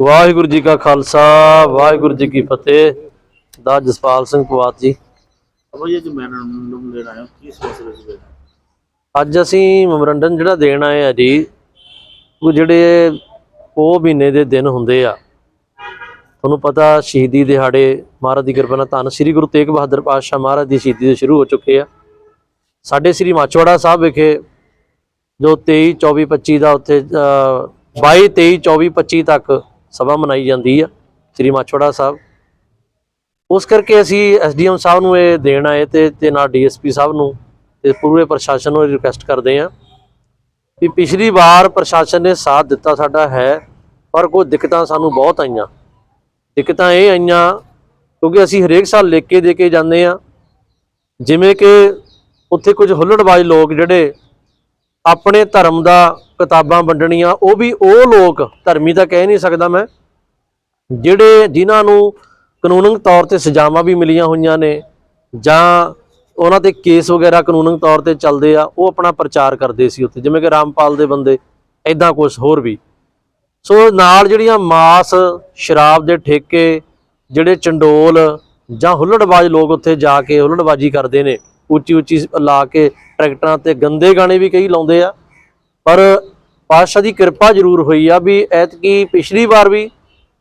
ਵਾਹਿਗੁਰੂ ਜੀ ਕਾ ਖਾਲਸਾ ਵਾਹਿਗੁਰੂ ਜੀ ਕੀ ਫਤਿਹ। ਦਾ ਜਸਪਾਲ ਸਿੰਘ ਪਵਾਤ ਜੀ। ਅਬੋ ਇਹ ਜੋ ਮੈਮੋਰੰਡਮ ਆਏ ਹੋ ਕੀ ਸੋਚ ਰਹੇ ਸੀ ਅੱਜ ਅਸੀਂ ਮੈਮੋਰੰਡਮ ਜਿਹੜਾ ਦੇਣ ਆਏ ਆ ਜੀ ਉਹ ਜਿਹੜੇ ਉਹ ਮਹੀਨੇ ਦੇ ਦਿਨ ਹੁੰਦੇ ਆ। ਤੁਹਾਨੂੰ ਪਤਾ ਸ਼ਹੀਦੀ ਦਿਹਾੜੇ ਮਹਾਰਾਜ ਦੀ ਕਿਰਪਾ ਨਾਲ ਧੰਨ ਸ੍ਰੀ ਗੁਰੂ ਤੇਗ ਬਹਾਦਰ ਪਾਤਸ਼ਾਹ ਮਹਾਰਾਜ ਦੀ ਸ਼ਹੀਦੀ ਦੇ ਸ਼ੁਰੂ ਹੋ ਚੁੱਕੇ ਆ। ਸਾਡੇ ਸ੍ਰੀ ਮਾਚੋੜਾ ਸਾਹਿਬ ਵਿਖੇ ਜੋ 23 24 25 ਦਾ ਉੱਥੇ ਅ, 22 23 24 25 ਤੱਕ ਸਭਾ ਮਨਾਈ ਜਾਂਦੀ ਆ, ਸ੍ਰੀ ਮਾਚੋੜਾ ਸਾਹਿਬ। ਉਸ ਕਰਕੇ ਅਸੀਂ ਐਸਡੀਐਮ ਸਾਹਿਬ ਨੂੰ ਇਹ ਦੇਣ ਆਏ ਤੇ ਤੇ ਨਾਲ ਡੀਐਸਪੀ ਸਾਹਿਬ ਨੂੰ ਤੇ ਪੂਰੇ ਪ੍ਰਸ਼ਾਸਨ ਨੂੰ ਰਿਕੁਐਸਟ ਕਰਦੇ ਹਾਂ ਵੀ ਪਿਛਲੀ ਵਾਰ ਪ੍ਰਸ਼ਾਸਨ ਨੇ ਸਾਥ ਦਿੱਤਾ ਸਾਡਾ ਹੈ, ਪਰ ਕੋਈ ਦਿੱਕਤਾਂ ਸਾਨੂੰ ਬਹੁਤ ਆਈਆਂ। ਦਿੱਕਤਾਂ ਇਹ ਆਈਆਂ ਕਿਉਂਕਿ ਅਸੀਂ ਹਰੇਕ ਸਾਲ ਲਿਖ ਕੇ ਦੇ ਕੇ ਜਾਂਦੇ ਆ ਜਿਵੇਂ ਕਿ ਉੱਥੇ ਕੁਝ ਹੁੱਲੜਬਾਜ਼ ਲੋਕ ਜਿਹੜੇ ਆਪਣੇ ਧਰਮ ਦਾ ਕਿਤਾਬਾਂ ਵੰਡਣੀਆਂ, ਉਹ ਵੀ ਉਹ ਲੋਕ ਧਰਮੀ ਤਾਂ ਕਹਿ ਨਹੀਂ ਸਕਦਾ ਮੈਂ, ਜਿਹੜੇ ਜਿਨ੍ਹਾਂ ਨੂੰ ਕਾਨੂੰਨਿਕ ਤੌਰ ਤੇ ਸਜ਼ਾਵਾਂ ਵੀ ਮਿਲੀਆਂ ਹੋਈਆਂ ਨੇ, ਜਾਂ ਉਹਨਾਂ ਤੇ ਕੇਸ ਵਗੈਰਾ ਕਾਨੂੰਨਿਕ ਤੌਰ ਤੇ ਚੱਲਦੇ ਆ, ਉਹ ਆਪਣਾ ਪ੍ਰਚਾਰ ਕਰਦੇ ਸੀ ਉੱਥੇ, ਜਿਵੇਂ ਕਿ ਰਾਮਪਾਲ ਦੇ ਬੰਦੇ ਐਦਾਂ ਕੁਝ ਹੋਰ ਵੀ। ਸੋ ਨਾਲ ਜਿਹੜੀਆਂ ਮਾਸ, ਸ਼ਰਾਬ ਦੇ ਠੇਕੇ, ਜਿਹੜੇ ਚੰਡੋਲ ਜਾਂ ਹੁੱਲੜਬਾਜ਼ ਲੋਕ ਉੱਥੇ ਜਾ ਕੇ ਹੁੱਲੜਬਾਜ਼ੀ ਕਰਦੇ ਨੇ ਉੱਚੀ ਉੱਚੀ ਲਾ ਕੇ ਟਰੈਕਟਰਾਂ ਤੇ ਗੰਦੇ ਗਾਣੇ ਵੀ ਕਈ ਲਾਉਂਦੇ ਆ। ਪਰ ਪਾਤਸ਼ਾਹ ਦੀ ਕਿਰਪਾ ਜ਼ਰੂਰ ਹੋਈ ਆ ਵੀ ਐਤਕੀ ਪਿਛਲੀ ਵਾਰ ਵੀ,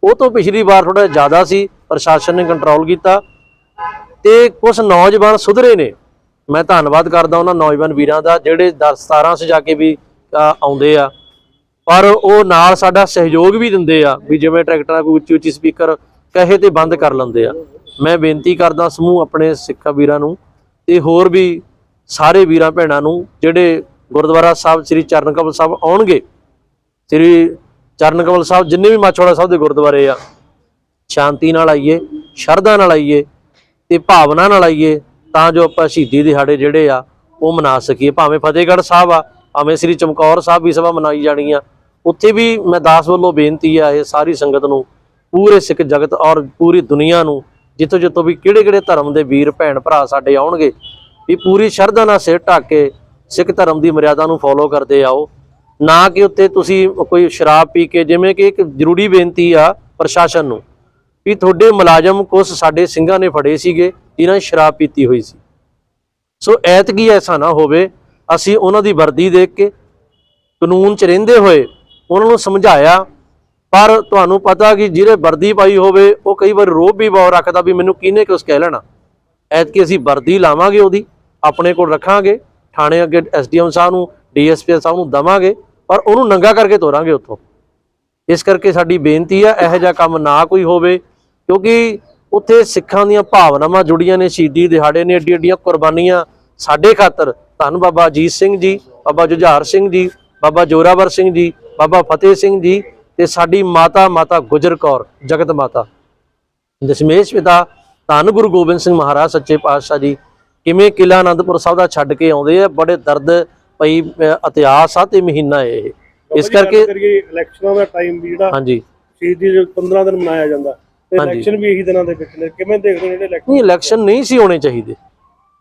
ਉਹ ਤੋਂ ਪਿਛਲੀ ਵਾਰ ਥੋੜਾ ਜ਼ਿਆਦਾ ਸੀ, ਪ੍ਰਸ਼ਾਸਨ ਨੇ ਕੰਟਰੋਲ ਕੀਤਾ ਤੇ ਕੁਝ ਨੌਜਵਾਨ ਸੁਧਰੇ ਨੇ। ਮੈਂ ਧੰਨਵਾਦ ਕਰਦਾ ਉਹਨਾਂ ਨੌਜਵਾਨ ਵੀਰਾਂ ਦਾ ਜਿਹੜੇ 10 17 ਜਾ ਕੇ ਵੀ ਆਉਂਦੇ ਆ। ਪਰ ਉਹ ਨਾਲ ਸਾਡਾ ਸਹਿਯੋਗ ਵੀ ਦਿੰਦੇ ਆ ਵੀ ਜਿਵੇਂ ਟਰੈਕਟਰਾਂ ਕੋਈ ਉੱਚੀ ਉੱਚੀ ਸਪੀਕਰ ਕਹੇ ਤੇ ਬੰਦ ਕਰ ਲੈਂਦੇ ਆ। ਮੈਂ ਬੇਨਤੀ ਕਰਦਾ ਸਮੂਹ ਆਪਣੇ ਸਿੱਖਾਂ ਵੀਰਾਂ ਨੂੰ ਤੇ ਹੋਰ ਵੀ ਸਾਰੇ ਵੀਰਾਂ ਭੈਣਾਂ ਨੂੰ ਜਿਹੜੇ ਗੁਰਦੁਆਰਾ ਸਾਹਿਬ, ਸ੍ਰੀ ਚਰਨ ਕਮਲ ਸਾਹਿਬ ਆਉਣਗੇ, ਸ੍ਰੀ ਚਰਨ ਕਮਲ ਸਾਹਿਬ ਜਿੰਨੇ ਵੀ ਮਾਛੋੜਾ ਸਾਹਿਬ ਦੇ ਗੁਰਦੁਆਰੇ ਆ, ਸ਼ਾਂਤੀ ਨਾਲ ਆਈਏ, ਸ਼ਰਧਾ ਨਾਲ ਆਈਏ ਤੇ ਭਾਵਨਾ ਨਾਲ ਆਈਏ, ਤਾਂ ਜੋ ਆਪਾਂ ਸ਼ਹੀਦੀ ਦਿਹਾੜੇ ਜਿਹੜੇ ਆ, ਉਹ ਮਨਾ ਸਕੀਏ। ਭਾਵੇਂ ਫਤਿਹਗੜ੍ਹ ਸਾਹਿਬ ਆ, ਭਾਵੇਂ ਸ੍ਰੀ ਚਮਕੌਰ ਸਾਹਿਬ ਵੀ ਸਭਾ ਮਨਾਈ ਜਾਣੀ ਆ, ਉੱਥੇ ਵੀ ਮੈਂ ਦਾਸ ਵੱਲੋਂ ਬੇਨਤੀ ਆ, ਇਹ ਸਾਰੀ ਸੰਗਤ ਨੂੰ, ਪੂਰੇ ਸਿੱਖ ਜਗਤ ਔਰ ਪੂਰੀ ਦੁਨੀਆ ਨੂੰ ਜਿੱਥੋਂ ਜਿੱਥੋਂ ਵੀ ਕਿਹੜੇ ਕਿਹੜੇ ਧਰਮ ਦੇ ਵੀਰ ਭੈਣ ਭਰਾ ਸਾਡੇ ਆਉਣਗੇ, ਵੀ ਪੂਰੀ ਸ਼ਰਧਾ ਨਾਲ ਸਿਰ ਢੱਕ ਕੇ ਸਿੱਖ ਧਰਮ ਦੀ ਮਰਿਆਦਾ ਨੂੰ ਫੋਲੋ ਕਰਦੇ ਆਓ। ਨਾ ਕਿ ਉੱਤੇ ਤੁਸੀਂ ਕੋਈ ਸ਼ਰਾਬ ਪੀ ਕੇ, ਜਿਵੇਂ ਕਿ ਇੱਕ ਜ਼ਰੂਰੀ ਬੇਨਤੀ ਆ ਪ੍ਰਸ਼ਾਸਨ ਨੂੰ, ਵੀ ਤੁਹਾਡੇ ਮੁਲਾਜ਼ਮ ਕੁਝ ਸਾਡੇ ਸਿੰਘਾਂ ਨੇ ਫੜੇ ਸੀਗੇ, ਜਿਨ੍ਹਾਂ ਨੇ ਸ਼ਰਾਬ ਪੀਤੀ ਹੋਈ ਸੀ। ਸੋ ਐਤਕੀ ਐਸਾ ਨਾ ਹੋਵੇ, ਅਸੀਂ ਉਹਨਾਂ ਦੀ ਵਰਦੀ ਦੇਖ ਕੇ ਕਾਨੂੰਨ 'ਚ ਰਹਿੰਦੇ ਹੋਏ ਉਹਨਾਂ ਨੂੰ ਸਮਝਾਇਆ ਪਰ ਤੁਹਾਨੂੰ ਪਤਾ ਕਿ ਜਿਹੜੇ ਵਰਦੀ ਪਾਈ ਹੋਵੇ, ਉਹ ਕਈ ਵਾਰ ਰੋਬ ਵੀ ਬਹੁਤ ਰੱਖਦਾ ਵੀ ਮੈਨੂੰ ਕਿਹਨੇ ਕੁਛ ਕਹਿ ਲੈਣਾ। ਐਤਕੀ ਅਸੀਂ ਵਰਦੀ ਲਾਵਾਂਗੇ ਉਹਦੀ, ਆਪਣੇ ਕੋਲ ਰੱਖਾਂਗੇ, ਥਾਣੇ ਅੱਗੇ ਐਸਡੀਐਮ ਸਾਹਿਬ ਨੂੰ, ਡੀਐਸਪੀ ਸਾਹਿਬ ਨੂੰ ਦਵਾਂਗੇ, ਪਰ ਉਹਨੂੰ ਨੰਗਾ ਕਰਕੇ ਤੋਰਾਂਗੇ ਉੱਥੋਂ। ਇਸ ਕਰਕੇ ਸਾਡੀ ਬੇਨਤੀ ਆ, ਇਹੋ ਜਿਹਾ ਕੰਮ ਨਾ ਕੋਈ ਹੋਵੇ, ਕਿਉਂਕਿ ਉੱਥੇ ਸਿੱਖਾਂ ਦੀਆਂ ਭਾਵਨਾਵਾਂ ਜੁੜੀਆਂ ਨੇ, ਸ਼ਹੀਦੀ ਦਿਹਾੜੇ ਨੇ ਏਡੀ ਏਡੀਆਂ ਕੁਰਬਾਨੀਆਂ ਸਾਡੇ ਖਾਤਰ। ਧੰਨ ਬਾਬਾ ਅਜੀਤ ਸਿੰਘ ਜੀ, ਬਾਬਾ ਜੁਝਾਰ ਸਿੰਘ ਜੀ, ਬਾਬਾ ਜੋਰਾਵਰ ਸਿੰਘ ਜੀ, ਬਾਬਾ ਫਤਿਹ ਸਿੰਘ ਜੀ ਤੇ ਸਾਡੀ ਮਾਤਾ ਮਾਤਾ ਗੁਜਰ ਕੌਰ ਜਗਤ ਮਾਤਾ। ਦਸ਼ਮੇਸ਼ ਪਿਤਾ ਧੰਨ ਗੁਰੂ ਗੋਬਿੰਦ ਸਿੰਘ ਮਹਾਰਾਜ ਸੱਚੇ ਪਾਤਸ਼ਾਹ ਜੀ ਕਿਵੇਂ ਕਿਲਾ ਆਨੰਦਪੁਰ ਸਾਹਿਬ ਦਾ ਛੱਡ ਕੇ ਆਉਂਦੇ ਆ ਬੜੇ ਦਰਦ ਪਈ ਇਤਿਹਾਸ ਆ ਤੇ ਮਹੀਨਾ ਇਹ। ਇਸ ਕਰਕੇ ਇਲੈਕਸ਼ਨਾਂ ਦਾ ਟਾਈਮ ਵੀ ਜਿਹੜਾ ਹਾਂਜੀ। ਸ਼ਹੀਦੀ ਦੇ 15 ਦਿਨ ਮਨਾਇਆ ਜਾਂਦਾ ਤੇ। ਇਲੈਕਸ਼ਨ ਵੀ ਇਹੀ ਦਿਨਾਂ ਦੇ ਵਿੱਚ ਨੇ। ਕਿਵੇਂ ਦੇਖਦੇ ਜਿਹੜੇ ਇਲੈਕਸ਼ਨ ਨਹੀਂ ਇਲੈਕਸ਼ਨ ਨਹੀਂ ਸੀ ਹੋਣੇ ਚਾਹੀਦੇ।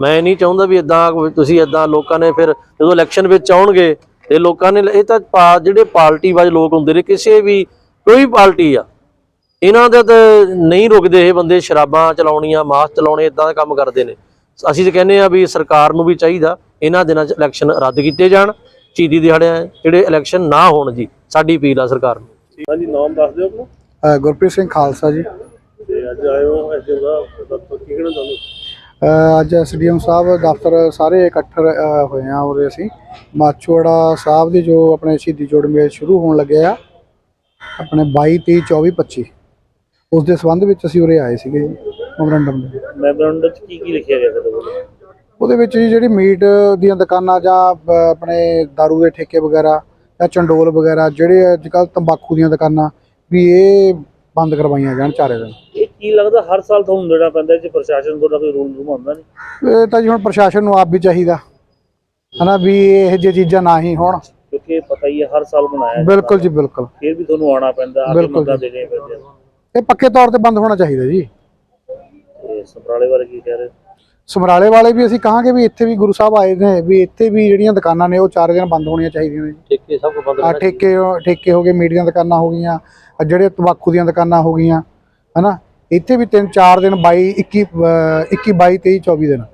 ਮੈਂ ਨਹੀਂ ਚਾਹੁੰਦਾ ਵੀ ਇਦਾਂ ਤੁਸੀਂ ਇਦਾਂ ਲੋਕਾਂ ਨੇ ਫਿਰ ਜਦੋਂ ਇਲੈਕਸ਼ਨ ਵਿੱਚ ਆਉਣਗੇ ਤੇ ਲੋਕਾਂ ਨੇ ਇਹ ਤਾਂ ਪਾ- ਜਿਹੜੇ ਪਾਰਟੀ ਵਾਲੇ ਲੋਕ ਹੁੰਦੇ ਨੇ ਕਿਸੇ ਵੀ ਕੋਈ ਪਾਰਟੀ ਆ ਇਹਨਾਂ ਦੇ ਤਾਂ ਨਹੀਂ ਰੁਕਦੇ ਇਹ ਬੰਦੇ ਸ਼ਰਾਬਾਂ ਚਲਾਉਣੀਆਂ ਮਾਸ ਚਲਾਉਣੇ ਇਦਾਂ ਦਾ ਕੰਮ ਕਰਦੇ ਨੇ। ਅਸੀਂ ਤਾਂ ਕਹਿੰਦੇ ਆ ਵੀ ਸਰਕਾਰ ਨੂੰ ਵੀ ਚਾਹੀਦਾ ਇਹਨਾਂ ਦਿਨਾਂ 'ਚ ਇਲੈਕਸ਼ਨ ਰੱਦ ਕੀਤੇ ਜਾਣ ਸ਼ਹੀਦੀ ਦਿਹਾੜੇ ਜਿਹੜੇ ਇਲੈਕਸ਼ਨ ਨਾ ਹੋਣ ਜੀ ਸਾਡੀ ਅਪੀਲ ਆ ਸਰਕਾਰ ਨੂੰ। ਹਾਂਜੀ ਨਾਮ ਦੱਸ ਦਿਓ ਆਪਣਾ। ਗੁਰਪ੍ਰੀਤ ਸਿੰਘ ਖਾਲਸਾ ਜੀ। ਤੇ ਅੱਜ ਆਏ ਹੋ ਦਫ਼ਤਰ ਕੀ ਕਹਿਣਾ ਅ, ਅੱਜ ਐਸਡੀਐਮ ਸਾਹਿਬ ਦਫ਼ਤਰ ਸਾਰੇ ਇਕੱਠ ਹੋਏ ਆ ਉਰੇ ਅਸੀਂ। ਮਾਚੋੜਾ ਸਾਹਿਬ ਦੀ ਜੋ ਆਪਣੇ ਸ਼ਹੀਦੀ ਜੋੜ ਮੇਲ ਸ਼ੁਰੂ ਹੋਣ ਲੱਗੇ ਆ ਆਪਣੇ 22 23 24 25 ਉਸ ਦੇ ਸੰਬੰਧ ਵਿੱਚ ਅਸੀਂ ਉਰੇ ਆਏ ਸੀਗੇ ਮੈਮੋਰੰਡਮ ਦੇ ਮੈਮੋਰੰਡਮ ਚ ਕੀ ਕੀ ਲਿਖਿਆ ਗਿਆ ਤੁਹਾਡੇ ਕੋਲ? ਉਹਦੇ ਵਿੱਚ ਜੀ ਜਿਹੜੀ ਮੀਟ ਦੀਆਂ ਦੁਕਾਨਾਂ ਜਾਂ ਆਪਣੇ दारू ਦੇ ਠੇਕੇ ਵਗੈਰਾ ਜਾਂ ਚੰਡੋਲ ਵਗੈਰਾ ਜਿਹੜੇ ਅੱਜ ਕੱਲ ਤੰਬਾਕੂ ਦੀਆਂ ਦੁਕਾਨਾਂ ਵੀ ਇਹ ਬੰਦ ਕਰਵਾਈਆਂ ਜਾਣ ਚਾਰੇ ਦਿਨ। ਕੀ ਲੱਗਦਾ ਹਰ ਸਾਲ ਤੁਹਾਨੂੰ ਦੇਣਾ ਪੈਂਦਾ ਜੇ ਪ੍ਰਸ਼ਾਸਨ ਤੁਹਾਡਾ ਕੋਈ ਰੂਲ ਰੂਮ ਆਉਂਦਾ ਨਹੀਂ ਇਹ ਤਾਂ ਜੀ ਹੁਣ ਪ੍ਰਸ਼ਾਸਨ ਨੂੰ ਆਪ ਵੀ ਚਾਹੀਦਾ। ਹਨਾ ਵੀ ਇਹ ਜਿਹੀ ਚੀਜ਼ਾਂ ਨਾ ਹੀ ਹੋਣ। ਕਿਉਂਕਿ ਇਹ ਪਤਾ ਹੀ ਹੈ ਹਰ ਸਾਲ ਬਣਾਇਆ ਜਾਂਦਾ। ਬਿਲਕੁਲ ਜੀ ਬਿਲਕੁਲ। ਫਿਰ ਵੀ ਤੁਹਾਨੂੰ ਆਉਣਾ ਪੈਂਦਾ ਆ ਕੇ ਬਿਲਕੁਲ। ਦੇਣੇ ਪੈਂਦੇ ਆ। ਇਹ ਪੱਕੇ ਤੌਰ ਤੇ ਬੰਦ ਹੋਣਾ ਚਾਹੀਦਾ ਜੀ। ਤੇ ਸਮਰਾਲੇ ਬਾਰੇ ਕੀ ਕਹਿ ਰਹੇ? ਸਮਰਾਲੇ ਵਾਲੇ ਵੀ ਅਸੀਂ ਕਹਾਂਗੇ ਵੀ ਇੱਥੇ ਵੀ ਗੁਰੂ ਸਾਹਿਬ ਆਏ ਨੇ ਵੀ ਇੱਥੇ ਵੀ ਜਿਹੜੀਆਂ ਦੁਕਾਨਾਂ ਨੇ ਉਹ ਚਾਰ ਦਿਨ ਬੰਦ ਹੋਣੀਆਂ ਚਾਹੀਦੀਆਂ ਨੇ ਜੀ। ਠੇਕੇ ਸਭ ਕੁਝ ਬੰਦ ਆ ਠੇਕੇ ਠੇਕੇ ਹੋ ਗਏ ਮੀਟ ਦੀਆਂ ਦੁਕਾਨਾਂ ਹੋ ਗਈਆਂ ਆਹ ਜਿਹੜੇ ਤੰਬਾਕੂ ਦੀਆਂ ਦੁਕਾਨਾਂ ਹੋ ਗਈਆਂ ਹਨਾ? ਇੱਥੇ ਵੀ ਤਿੰਨ ਚਾਰ ਦਿਨ 22 21 ਅਹ 21 22 23 24 ਦਿਨ।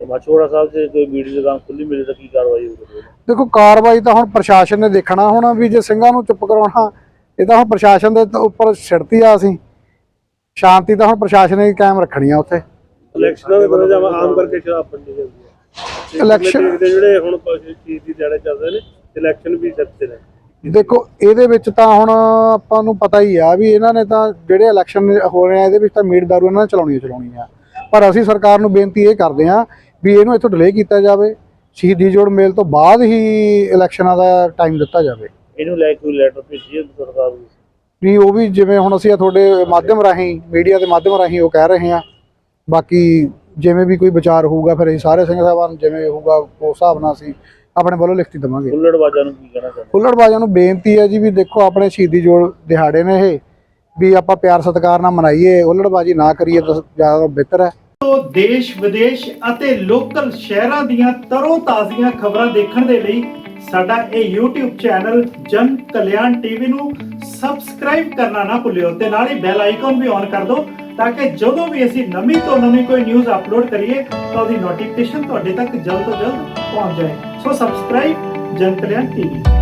ਮਾਛੋੜਾ ਸਾਹਿਬ ਜੇ ਕੋਈ ਮੀਡੀਆ ਦੀ ਖੁੱਲੀ ਮਿਲੇ ਤਾਂ ਕੀ ਕਾਰਵਾਈ ਹੋਊਗੀ? ਦੇਖੋ ਕਾਰਵਾਈ ਤਾਂ ਹੁਣ ਪ੍ਰਸ਼ਾਸਨ ਨੇ ਦੇਖਣਾ ਹੁਣ ਵੀ ਜੇ ਸਿੰਘਾਂ ਨੂੰ ਚੁੱਪ ਕਰਾਉਣਾ ਇਹ ਤਾਂ ਹੁਣ ਪ੍ਰਸ਼ਾਸਨ ਦੇ ਉੱਪਰ ਛਿੜਤੀ ਆ ਅਸੀਂ। ਸ਼ਾਂਤੀ ਤਾਂ ਹੁਣ ਪ੍ਰਸ਼ਾਸਨ ਨੇ ਕਾਇਮ ਰੱਖਣੀ ਆ ਉੱਥੇ। ਇਲੈਕਸ਼ਨਾਂ ਦੇ ਬਾਰੇ ਜਾਵਾ ਆਮ ਕਰਕੇ ਸ਼ਰਾਬ ਵੰਡੀ ਜਾਂਦੀ ਹੈ ਦੇਖਦੇ ਜਿਹੜੇ ਹੁਣ ਚੀਜ਼ ਦੀ ਦਿਹਾੜੇ ਚੱਲਦੇ ਨੇ ਇਲੈਕਸ਼ਨ ਵੀ ਸੱਚੇ ਨੇ। ਦੇਖੋ ਇਹਦੇ ਵਿੱਚ ਤਾਂ ਹੁਣ ਆਪਾਂ ਨੂੰ ਪਤਾ ਹੀ ਆ ਵੀ ਇਹਨਾਂ ਨੇ ਤਾਂ ਜਿਹੜੇ ਇਲੈਕਸ਼ਨ ਹੋ ਰਹੇ ਆ ਇਹਦੇ ਵਿੱਚ ਤਾਂ ਮੀਟ ਦਾਰੂ ਇਹਨਾਂ ਨੇ ਚਲਾਉਣੀ ਚਲਾਉਣੀ ਆ। ਪਰ ਅਸੀਂ ਸਰਕਾਰ ਨੂੰ ਬੇਨਤੀ ਇਹ ਕਰਦੇ ਆ ਵੀ ਇਹਨੂੰ ਇੱਥੋਂ ਡਿਲੇ ਕੀਤਾ ਜਾਵੇ ਸ਼ਹੀਦੀ ਜੋੜ ਮੇਲ ਤੋਂ ਬਾਅਦ ਹੀ ਇਲੈਕਸ਼ਨਾਂ ਦਾ ਟਾਈਮ ਦਿੱਤਾ ਜਾਵੇ। ਇਹਨੂੰ ਲੈ ਕੇ ਲੈਟਰ ਭੇਜੀਏ ਸਰਕਾਰ ਨੂੰ ਵੀ? ਉਹ ਵੀ ਜਿਵੇਂ ਹੁਣ ਅਸੀਂ ਆ ਤੁਹਾਡੇ ਮਾਧਿਅਮ ਰਾਹੀਂ ਮੀਡੀਆ ਦੇ ਮਾਧਿਅਮ ਰਾਹੀਂ ਉਹ ਕਹਿ ਰਹੇ ਆ ਬਾਕੀ ਜਿਵੇਂ ਵੀ ਕੋਈ ਵਿਚਾਰ ਹੋਊਗਾ ਫਿਰ ਅਸੀਂ ਸਾਰੇ ਸਿੰਘ ਸਾਹਿਬਾਨ ਜਿਵੇਂ ਹੋਊਗਾ ਉਸ ਹਿਸਾਬ ਨਾਲ ਅਸੀਂ ਆਪਣੇ ਵੱਲੋਂ ਲਿਖਤੀ ਦੇਵਾਂਗੇ। ਹੁੱਲੜਬਾਜ਼ਾਂ ਨੂੰ ਕੀ ਕਹਿਣਾ ਚਾਹੁੰਦੇ? ਹੁੱਲੜਬਾਜ਼ਾਂ ਨੂੰ ਬੇਨਤੀ ਹੈ ਜੀ ਵੀ ਦੇਖੋ ਆਪਣੇ ਸ਼ਹੀਦੀ ਜੋੜ ਦਿਹਾੜੇ ਨੇ ਇਹ ਵੀ ਆਪਾਂ ਪਿਆਰ ਸਤਿਕਾਰ ਨਾਲ ਮਨਾਈਏ ਹੁੱਲੜਬਾਜ਼ੀ ਨਾ ਕਰੀਏ ਤਾਂ ਜ਼ਿਆਦਾ ਬਿਹਤਰ ਹੈ। ਤੋਂ ਦੇਸ਼ ਵਿਦੇਸ਼ ਅਤੇ ਲੋਕਲ ਸ਼ਹਿਰਾਂ ਦੀਆਂ ਤਰੋ ਤਾਜ਼ੀਆਂ ਖਬਰਾਂ ਦੇਖਣ ਦੇ ਲਈ ਸਾਡਾ ਇਹ YouTube ਚੈਨਲ ਜਨ ਕਲਿਆਣ ਟੀਵੀ ਨੂੰ ਸਬਸਕ੍ਰਾਈਬ ਕਰਨਾ ਨਾ ਭੁੱਲਿਓ ਤੇ ਨਾਲ ਹੀ ਬੈਲ ਆਈਕਨ ਵੀ ਔਨ ਕਰ ਦਿਓ। ਤਾਂ ਕਿ ਜਦੋਂ ਵੀ ਅਸੀਂ ਨਵੀਂ ਤੋਂ ਨਵੀਂ ਕੋਈ ਨਿਊਜ਼ ਅਪਲੋਡ ਕਰੀਏ, ਤਾਂ ਉਹਦੀ ਨੋਟੀਫਿਕੇਸ਼ਨ ਤੁਹਾਡੇ ਤੱਕ ਜਲਦ ਤੋਂ ਜਲਦ ਪਹੁੰਚ ਜਾਏ। ਸੋ ਸਬਸਕ੍ਰਾਈਬ ਜਨ ਕਲਿਆਣ ਟੀਵੀ